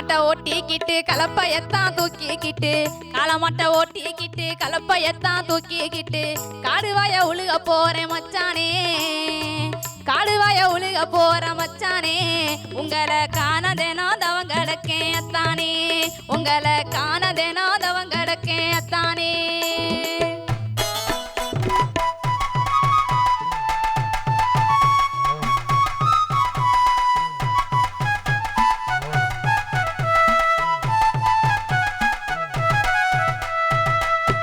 காலமாட்ட ஓட்டிக்கிட்டு கலப்பையத்தான் தூக்கிக்கிட்டு காலமாட்ட ஓட்டிக்கிட்டு கலப்பை எத்தான் தூக்கிக்கிட்டு காடுவாய உழுக போற மச்சானே. காடுவாய உழுக போற மச்சானே. உங்களை காணதேனோ தவங்கடக்கே எத்தானே உங்களை காணதேனோ தவங்கடக்கே எத்தானே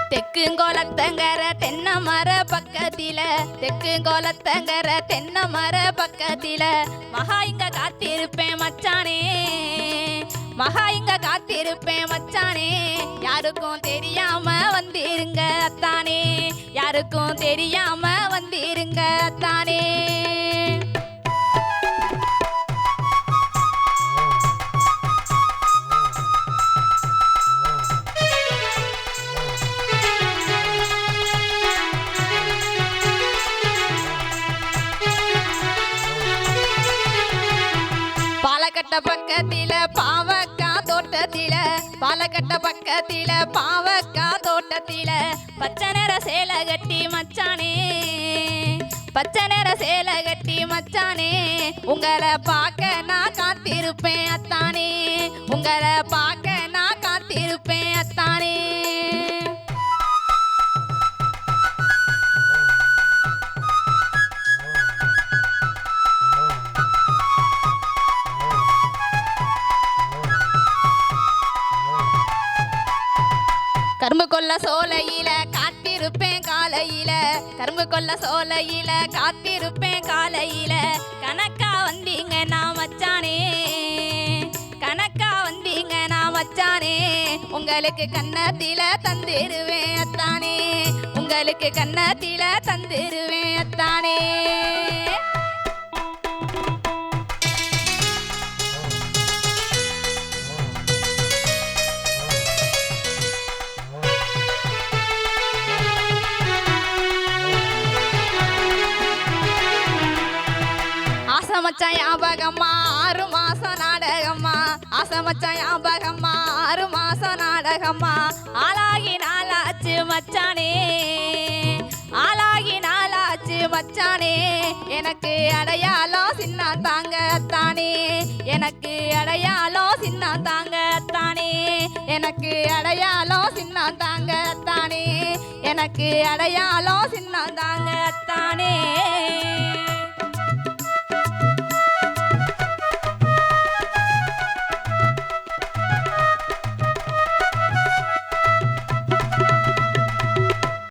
தெக்குங்கோலத்தங்கர தென்ன மர பக்கத்தில. தெக்குங்கோலத்தங்கர தென்ன மர பக்கத்தில. மகா இங்க காத்திருப்பேன் மச்சானே. மகா இங்க காத்திருப்பேன் மச்சானே. யாருக்கும் தெரியாம வந்திருங்க அத்தானே. யாருக்கும் தெரியாம வந்திருங்க அத்தானே. பாலக்கட்ட பக்கத்தில பாவக்கா தோட்டத்தில பாலக்கட்ட பக்கத்தில பாவக்கா தோட்டத்தில. பச்சை நிற சேலை கட்டி மச்சானே பச்சை நிற சேலை கட்டி மச்சானே உங்களை பார்க்க நான் காத்திருப்பேன் அத்தானே. உங்களை கரும்பு கொல்ல சோலையில காத்திருப்பேன் காலையில. கரும்பு கொல்ல சோலையில காத்திருப்பேன் காலையில. கணக்கா வந்தீங்க நான் மச்சானே. கணக்கா வந்தீங்க நான் மச்சானே. உங்களுக்கு கண்ணத்தில தந்திருவேன் அத்தானே. உங்களுக்கு கண்ணத்தில தந்திருவேன் அத்தானே. ஆசமச்சா ஞாபகம்மா ஆறு மாசம் நாடகம்மா. ஆசமச்சா ஞாபகம்மா ஆறு மாசம் நாடகம்மா. ஆளாகி நாளாச்சு மச்சானே. ஆளாகி நாளாச்சு மச்சானே. எனக்கு அடையாளம் சின்ன தாங்க தானே எனக்கு அடையாளம் சின்ன தாங்க தானே எனக்கு அடையாளம் சின்ன தாங்க தானே எனக்கு அடையாளம் சின்ன தாங்க தானே